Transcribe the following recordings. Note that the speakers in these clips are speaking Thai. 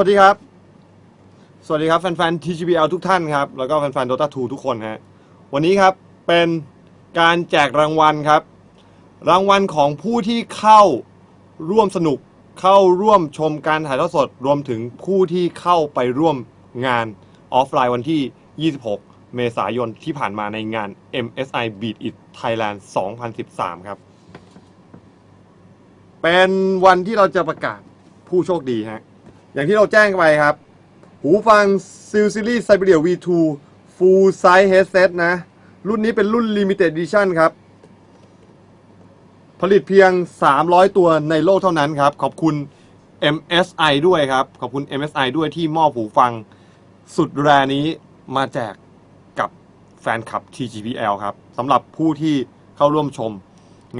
วัสดีครับ สวัสดีครับแฟนๆ TGBL ทุกท่านครับ แล้วก็แฟนๆ Dota 2 ทุกคนฮะ วันนี้ครับ เป็นการแจกรางวัลครับ รางวัลของผู้ที่เข้าร่วมสนุก เข้าร่วมชมการถ่ายทอดสด รวมถึงผู้ที่เข้าไปร่วมงานออฟไลน์วันที่ 26 เมษายนที่ผ่านมาในงาน MSI Beat It Thailand 2013 ครับ เป็นวันที่เราจะประกาศผู้โชคดีฮะ อย่างที่เราแจ้งไปครับ หูฟัง s i l s i l y Siberia V2 Full Size Headset นะ รุ่นนี้เป็นรุ่น Limited Edition ครับ ผลิตเพียง 300 ตัวในโลกเท่านั้นครับ ขอบคุณ MSI ด้วยครับ ขอบคุณ MSI ด้วยที่มอบหูฟังสุดแรนี้มาแจกกับแฟนคลับ TGPL ครับสำหรับผู้ที่เข้าร่วมชม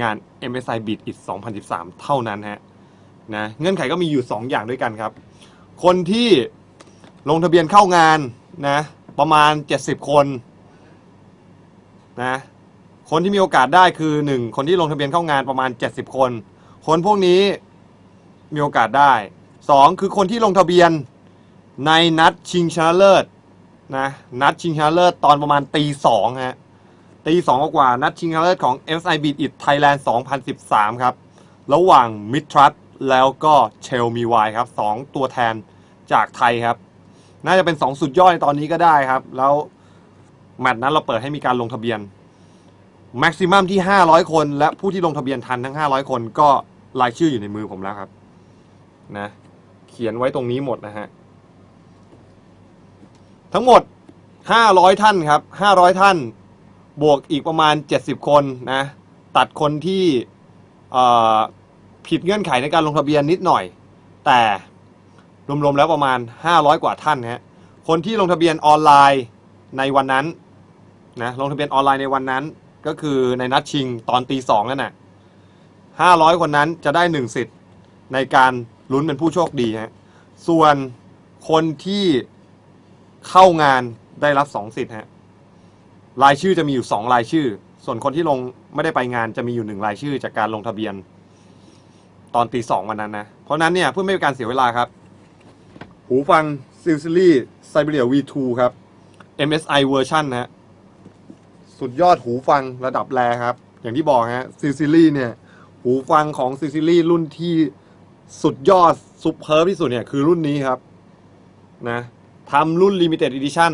งาน MSI Beat It 2013 เท่านั้นฮะนะเงื่อนไขก็มีอยู่ 2 อย่างด้วยกันครับ คนที่ลงทะเบียนเข้างานนะประมาณ 70 คนนะคนที่มีโอกาสได้คือ 1 คนที่ลงทะเบียนเข้างานประมาณ 70 คน คนพวกนี้มีโอกาสได้ 2 คือคนที่ลงทะเบียนในนัดชิงชนะเลิศนะนัดชิงชนะเลิศตอนประมาณตีสองฮะตีสองกว่านัดชิงชนะเลิศของ SI Beat It Thailand 2013 ครับ ระหว่างมิทรัต แล้วก็เชลมีวายครับสองตัวแทนจากไทยครับ น่าจะเป็น2สุดยอดในตอนนี้ก็ได้ครับ แล้วแมตช์นั้นเราเปิดให้มีการลงทะเบียนแม็กซิมัมที่ 500 คน และผู้ที่ลงทะเบียนทันทั้ง 500 คนก็รายชื่ออยู่ในมือผมแล้วครับนะเขียนไว้ตรงนี้หมดนะฮะทั้งหมด 500 ท่านครับ 500 ท่าน บวกอีกประมาณ 70 คนนะ ตัดคนที่ ผิดเงื่อนไขในการลงทะเบียนนิดหน่อย แต่รวมๆแล้วประมาณ 500 กว่าท่านฮะคนที่ลงทะเบียนออนไลน์ในวันนั้นนะลงทะเบียนออนไลน์ในวันนั้น ก็คือในนัดชิงตอนตีสองนั่นน่ะ500 คนนั้นจะได้ 1 สิทธิ์ในการลุ้นเป็นผู้โชคดีฮะส่วนคนที่เข้างานได้รับ 2 สิทธิ์ฮะรายชื่อจะมีอยู่ 2 รายชื่อ ส่วนคนที่ลงไม่ได้ไปงานจะมีอยู่หนึ่งรายชื่อจากการลงทะเบียน ตอนตีสองวันนั้นนะ เพราะนั้นเนี่ยเพื่อไม่เป็นการเสียเวลาครับ หูฟัง s i l s i l y Siberia V2 ครับ MSI version นะฮะสุดยอดหูฟังระดับแรครับ อย่างที่บอกฮะ s i l s i l y เนี่ย หูฟังของ s i l s i l y รุ่นที่สุดยอดซุปเปอร์ที่สุดเนี่ย คือรุ่นนี้ครับนะทำรุ่น Limited Edition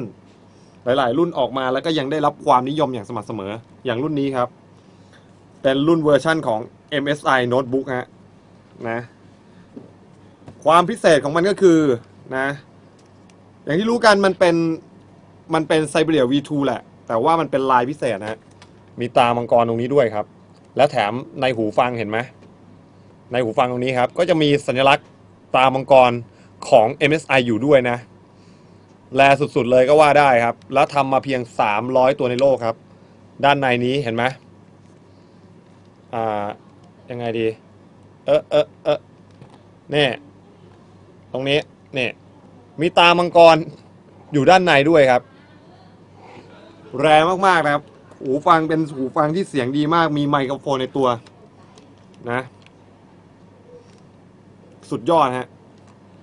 หลาย ๆ รุ่นออกมาแล้วก็ยังได้รับความนิยมอย่างสม่ำเสมออย่างรุ่นนี้ครับ เป็นรุ่นเวอร์ชั่นของ MSI Notebook ฮะ นะ ความพิเศษของมันก็คือนะ อย่างที่รู้กันมันเป็นมันเป็น Siberia V2 แหละ แต่ว่ามันเป็นลายพิเศษนะฮะมีตามังกรตรงนี้ด้วยครับ แล้วแถมในหูฟังเห็นไหมในหูฟังตรงนี้ครับ ก็จะมีสัญลักษณ์ตามังกรของ MSI อยู่ด้วยนะ แลสุดๆเลยก็ว่าได้ครับ แล้วทำมาเพียง 300 ตัวในโลกครับ ด้านในนี้เห็นไหมอ่า ยังไงดี เออเออเออเนี่ยตรงนี้เนี่ยมีตามังกรอยู่ด้านในด้วยครับ แรงมากๆนะครับ หูฟังเป็นหูฟังที่เสียงดีมาก มีไมโครโฟนในตัวนะ สุดยอดฮะ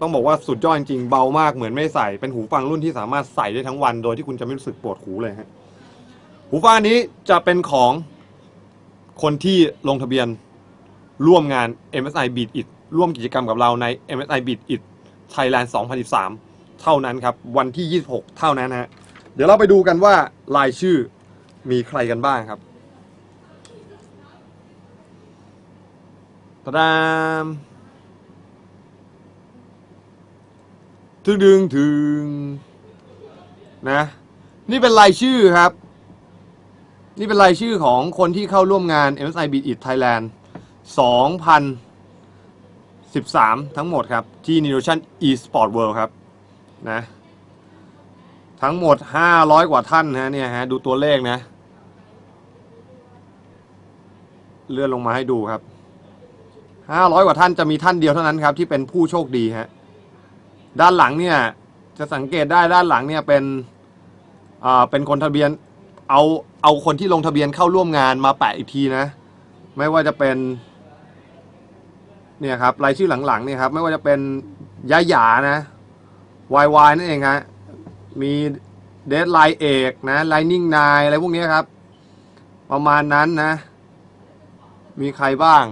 ต้องบอกว่าสุดยอดจริงเบามากเหมือนไม่ได้ใส่ เป็นหูฟังรุ่นที่สามารถใส่ได้ทั้งวัน โดยที่คุณจะไม่รู้สึกปวดหูเลยฮะ หูฟังนี้จะเป็นของคนที่ลงทะเบียน ร่วมงาน MSI Beat It ร่วมกิจกรรมกับเราใน MSI Beat It Thailand 2013 เท่านั้นครับ วันที่ 26 เท่านั้นฮะ เดี๋ยวเราไปดูกันว่ารายชื่อมีใครกันบ้างครับตะดามถึงดึงถึงนะ นี่เป็นรายชื่อครับ นี่เป็นรายชื่อของคนที่เข้าร่วมงาน MSI Beat It Thailand 2013 ทั้งหมดครับ ที่ n i o t i o n eSport World ครับนะทั้งหมด 500 กว่าท่านนะเนี่ยฮะดูตัวเลขนะ เลื่อนลงมาให้ดูครับ 500 กว่าท่านจะมีท่านเดียวเท่านั้นครับ ที่เป็นผู้โชคดีฮะด้านหลังเนี่ยจะสังเกตได้ด้านหลังเนี่ยเป็นอ่าเป็นคนทะเบียนเอาเอาคนที่ลงทะเบียนเข้าร่วมงานมาแปะอีกทีนะ ไม่ว่าจะเป็น เนี่ยครับรายชื่อหลังๆเนี่ยครับไม่ว่าจะเป็นยะหยานะ YY นั่นเองฮะมีเด d ไลน์เอกนะ Lightning 9อะไรพวกนี้ครับ ประมาณนั้นนะ มีใครบ้าง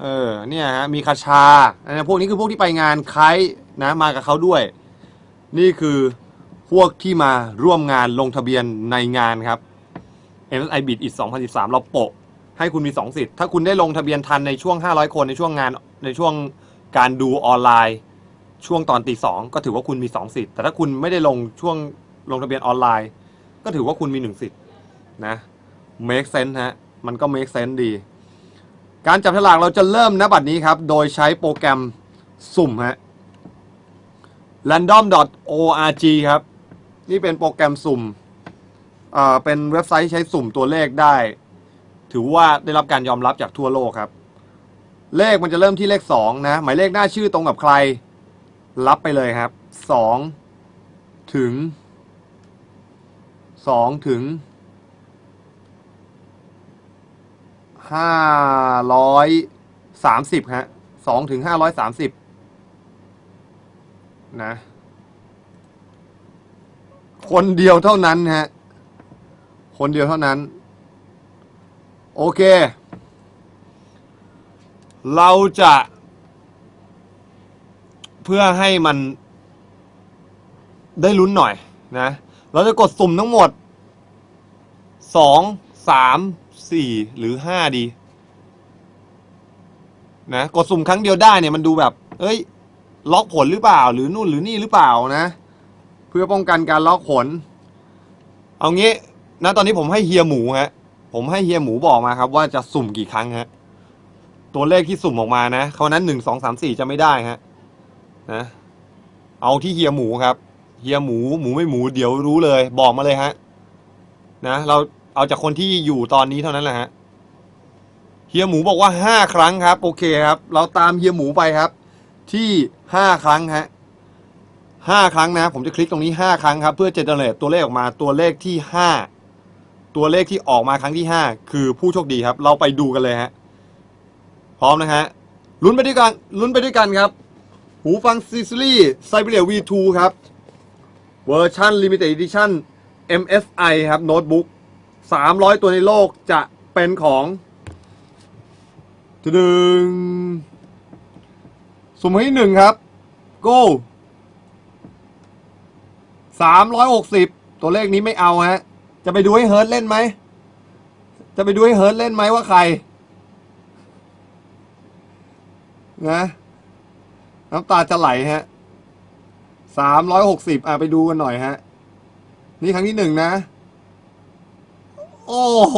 เออเนี่ยฮะมีคาชาอันนี้พวกนี้คือพวกที่ไปงานไคต์นะมากับเขาด้วย นี่คือพวกที่มาร่วมงานลงทะเบียนในงานครับ MSI Beat It 2013 เราโปะ ให้คุณมี2สิทธิ์ ถ้าคุณได้ลงทะเบียนทันในช่วง 500 คนในช่วงงานในช่วงการดูออนไลน์ ช่วงตอนตีสองก็ถือว่าคุณมี2สิทธิ์ แต่ถ้าคุณไม่ได้ลงช่วงลงทะเบียนออนไลน์ ก็ถือว่าคุณมี1สิทธิ์นะ make sense ฮะ มันก็ make sense ดี การจับฉลากเราจะเริ่มณบัดนี้ครับ โดยใช้โปรแกรมสุ่มฮะ random.org ครับ นี่เป็นโปรแกรมสุ่ม เอ่อ เป็นเว็บไซต์ใช้สุ่มตัวเลขได้ ถือว่าได้รับการยอมรับจากทั่วโลกครับ เลขมันจะเริ่มที่เลขสองนะ หมายเลขหน้าชื่อตรงกับใคร รับไปเลยครับสองถึงสองถึงห้าร้อยสามสิบฮะสองถึงห้าร้อยสามสิบนะ คนเดียวเท่านั้นฮะ คนเดียวเท่านั้น โอเค เราจะ เพื่อให้มันได้ลุ้นหน่อยนะ เราจะกดสุ่มทั้งหมดสองสามสี่หรือห้าดีนะกดสุ่มครั้งเดียวได้เนี่ยมันดูแบบ เอ้ย ล็อกผลหรือเปล่า หรือนู่นหรือนี่หรือเปล่านะ เพื่อป้องกันการล็อกผล เอางี้นะตอนนี้ผมให้เฮียหมูฮะ ผมให้เฮียหมูบอกมาครับ ว่าจะสุ่มกี่ครั้งฮะ ตัวเลขที่สุ่มออกมานะเขานั้นหนึ่งสองสามสี่จะไม่ได้ฮะนะเอาที่เฮียหมูครับเฮียหมูหมูไม่หมูเดี๋ยวรู้เลย บอกมาเลยฮะ นะเราเอาจากคนที่อยู่ตอนนี้เท่านั้นแหละฮะเฮียหมูบอกว่าห้าครั้งครับ โอเคครับ เราตามเฮียหมูไปครับ ที่ห้าครั้งฮะห้าครั้งนะ ผมจะคลิกตรงนี้ห้าครั้งครับ เพื่อเจเนเรตตัวเลขออกมาตัวเลขที่ห้า ตัวเลขที่ออกมาครั้งที่ห้าคือผู้โชคดีครับ เราไปดูกันเลยฮะ พร้อมนะฮะลุ้นไปด้วยกันลุ้นไปด้วยกันครับ หูฟังซีซีรีไซเบเรีย V2 ครับ เวอร์ชัน Limited Edition MSI ครับโน้ตบุ๊ก300 ตัวในโลกจะเป็นของดึงสุ่มที่หนึ่งครับ go 360ตัวเลขนี้ไม่เอาฮะ จะไปดูให้เฮิร์ตเล่นไหม จะไปดูให้เฮิร์ตเล่นไหมว่าใคร นะน้ำตาจะไหลฮะสามร้อยหกสิบอะไปดูกันหน่อยฮะ นี่ครั้งที่หนึ่งนะ โอ้โห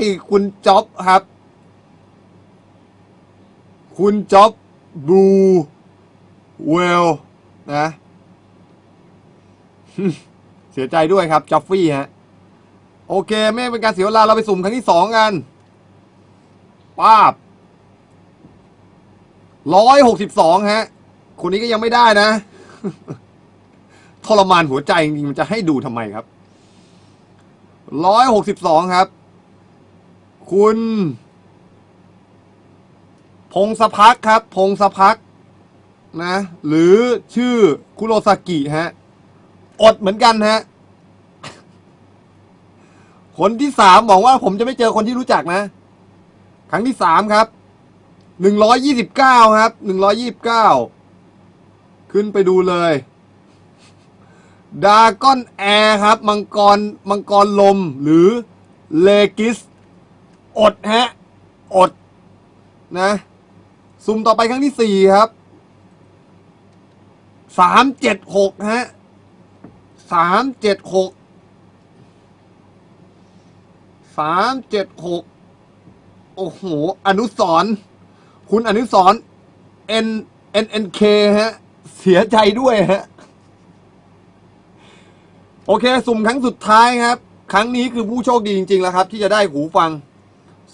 ยคุณจ๊อบครับ คุณจ๊อบบูเวลนะ เสียใจด้วยครับจอฟฟี่ฮะ โอเค ไม่เป็นการเสียเวลาเราไปสุ่มครั้งที่สองกันป้าบร้อยหกสิบสองฮะ คนนี้ก็ยังไม่ได้นะ ทรมานหัวใจจริงมันจะให้ดูทำไมครับร้อยหกสิบสองครับ คุณ พงศพักครับ พงศพักนะ หรือชื่อคุโรซากิฮะ อดเหมือนกันฮะ คนที่สามบอกว่าผมจะไม่เจอคนที่รู้จักนะ ครั้งที่สามครับหนึ่งร้อยยี่สิบเก้าครับหนึ่งร้อยี่สิบเก้าขึ้นไปดูเลยดาก้อนแอร์ครับ มังกรมังกรลมหรือเลกิส อดฮะ อด นะสุ่มต่อไปครั้งที่สี่ครับสามเจ็ดหกฮะสามเจ็ดหก สามเจ็ดหกโอ้โห อนุสรคุณอนุสร N N N K ฮะ เสียใจด้วยฮะ โอเค สุ่มครั้งสุดท้ายครับ ครั้งนี้คือผู้โชคดีจริง ๆ แล้วครับ ที่จะได้หูฟัง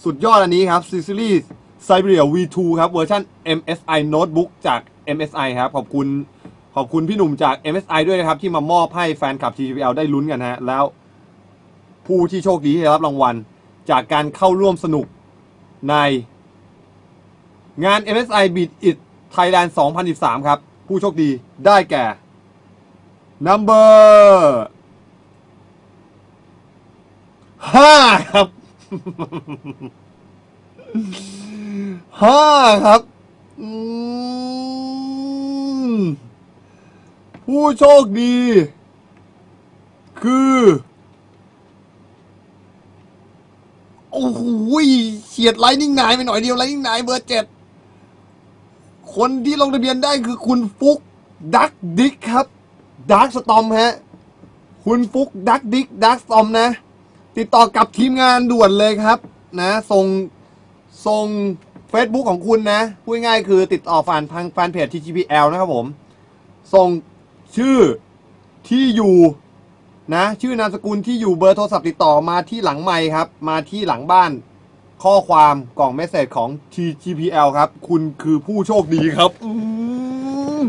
สุดยอดอันนี้ครับ C Series Siberia V2 ครับเวอร์ชัน MSI Notebook จาก MSI ครับ ขอบคุณขอบคุณพี่หนุ่มจาก MSI ด้วยนะครับ ที่มามอบให้แฟนคลับ TGPL ได้ลุ้นกันฮะ แล้ว ผู้ที่โชคดีที่ได้รับรางวัล จากการเข้าร่วมสนุกใน งาน MSI Beat It Thailand 2013 ครับ ผู้โชคดีได้แก่ number ห้าครับห้าครับผู้โชคดี คือ โอ้โหเฉียดไลนิ่งนายไปหน่อยเดียวไลนิ่งนายเบอร์เจ็ดคนที่ลงทะเบียนได้คือคุณฟุกดักดิกครับดักสตอมฮะ คุณฟุกดักดิกดักสตอมนะ ติดต่อกับทีมงานด่วนเลยครับ นะส่งส่ง Facebook ของคุณนะพูดง่ายคือติดต่อผ่านทางแฟนเพจ TGPL นะครับผม ส่งชื่อที่อยู่ นะ ชื่อนามสกุลที่อยู่เบอร์โทรศัพท์ติดต่อมาที่หลังไมค์ครับ มาที่หลังบ้าน ข้อความกล่องเมสเซจของ TGPL ครับ คุณคือผู้โชคดีครับอืม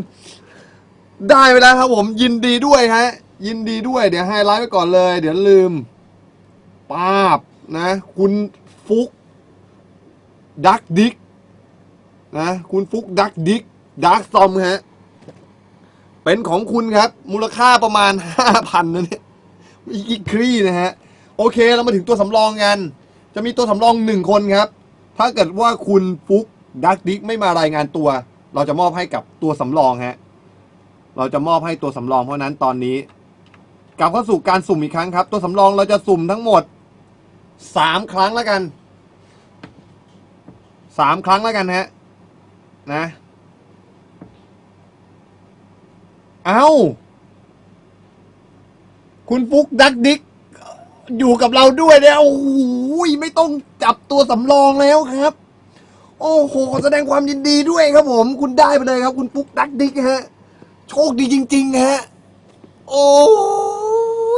ได้ไปแล้วครับผม ยินดีด้วยฮะ ยินดีด้วย เดี๋ยวไฮไลท์ไว้ก่อนเลย เดี๋ยวลืมป้าบนะ คุณฟุกดักดิกนะคุณฟุกดักดิกดักซอมฮะ เป็นของคุณครับ มูลค่าประมาณห้าพันนะเนี่ย อีกครีนะฮะ โอเคเรามาถึงตัวสำรองกัน จะมีตัวสำรองหนึ่งคนครับ ถ้าเกิดว่าคุณฟุกดักดิกไม่มารายงานตัว เราจะมอบให้กับตัวสำรองฮะ เราจะมอบให้ตัวสำรองเพราะฉะนั้นตอนนี้ กลับเข้าสู่การสุ่มอีกครั้งครับ ตัวสำรองเราจะสุ่มทั้งหมดสามครั้งแล้วกันสามครั้งแล้วกันฮะ นะ เอา คุณฟุกดักดิกอยู่กับเราด้วยเนี่ยโอ้โหไม่ต้องจับตัวสำรองแล้วครับ โอ้โหขอแสดงความยินดีด้วยครับผม คุณได้ไปเลยครับ คุณฟุกดักดิกฮะ โชคดีจริงๆฮะ โอ้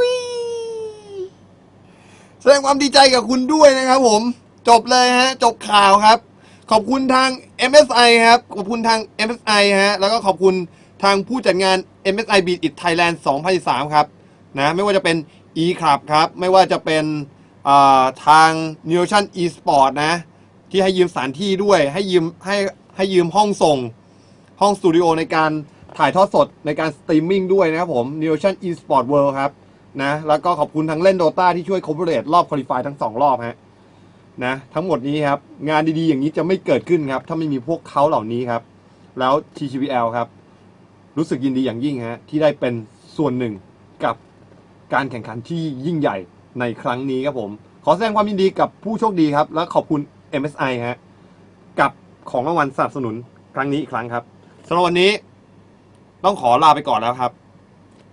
ยแสดงความดีใจกับคุณด้วยนะครับผม จบเลยฮะ จบข่าวครับ ขอบคุณทาง MSI ครับ ขอบคุณทาง MSI ฮะ แล้วก็ขอบคุณทางผู้จัดงาน MSI Beat It Thailand 2013ครับ นะไม่ว่าจะเป็น e club ครับ ไม่ว่าจะเป็นอ่าทาง n e w t i o n eSport นะ ที่ให้ยืมสถานที่ด้วยให้ยืมให้ให้ยืมห้องส่ง ห้องสตูดิโอในการถ่ายทอดสดในการสตรีมมิ่งด้วยนะครับผม n e w t i o n eSport World ครับนะแล้วก็ขอบคุณทางเล่น Dota ที่ช่วย coverage รอบ qualify ทั้งสองรอบฮะนะทั้งหมดนี้ครับ งานดีๆ อย่างนี้จะไม่เกิดขึ้นครับ ถ้าไม่มีพวกเขาเหล่านี้ครับ แล้ว TCPL ครับ รู้สึกยินดีอย่างยิ่งฮะที่ได้เป็นส่วนหนึ่งกับ การแข่งขันที่ยิ่งใหญ่ในครั้งนี้ครับผม ขอแสดงความยินดีกับผู้โชคดีครับ และขอบคุณ MSI ฮะกับของรางวัลสนับสนุนครั้งนี้อีกครั้งครับสำหรับวันนี้ต้องขอลาไปก่อนแล้วครับ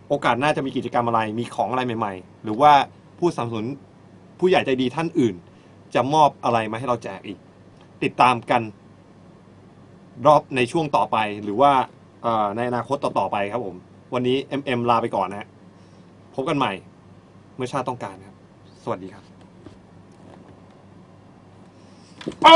โอกาสหน้าจะมีกิจกรรมอะไรมีของอะไรใหม่ ๆ หรือว่าผู้สนับสนุนผู้ใหญ่ใจดีท่านอื่น จะมอบอะไรมาให้เราแจกอีก ติดตามกัน รอบในช่วงต่อไปหรือว่าเอ่อในอนาคตต่อๆไปครับผม วันนี้ MM ลาไปก่อนนะฮะ พบกันใหม่ เมื่อชาติต้องการครับ สวัสดีครับโอ